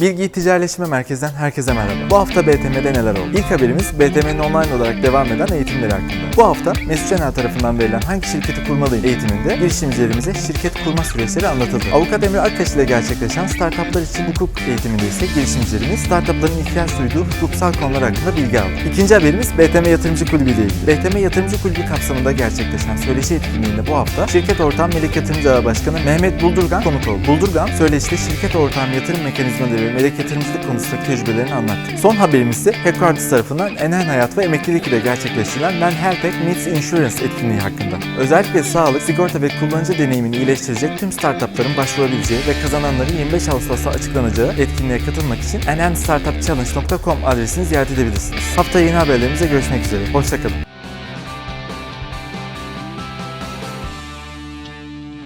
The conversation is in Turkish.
Bilgi Ticaretleşme Merkezi'nden herkese merhaba. Bu hafta BTM'de neler oldu? İlk haberimiz BTM'nin online olarak devam eden eğitimleri hakkında. Bu hafta Mesut Caner tarafından verilen hangi şirketi kurmalıyım eğitiminde girişimcilerimize şirket kurma süreçleri anlatıldı. Avukat Emre Aktaş ile gerçekleşen startuplar için hukuk eğitiminde ise girişimcilerimiz startupların ihtiyaç duyduğu hukuksal konular hakkında bilgi aldı. İkinci haberimiz BTM Yatırımcı Kulübü ile ilgili. BTM Yatırımcı Kulübü kapsamında gerçekleşen söyleşi etkinliğinde bu hafta şirket ortağım Melek Yatırımcı Başkanı Mehmet Buldurgan konuk oldu. Buldurgan söyleşide şirket ortağım yatırım mekanizmaları ve melek yatırımcılık konusundaki tecrübelerini anlattı. Son haberimiz ise Headquarters tarafından Enen Hayat ve Emeklilik ile gerçekleştirilen Helpek Meets Insurance etkinliği hakkında. Özellikle sağlık, sigorta ve kullanıcı deneyimini iyileştirecek tüm startupların başvurabileceği ve kazananların 25 Ağustos'ta açıklanacağı etkinliğe katılmak için enenstartupchallenge.com adresini ziyaret edebilirsiniz. Hafta yeni haberlerimizle görüşmek üzere. Hoşçakalın.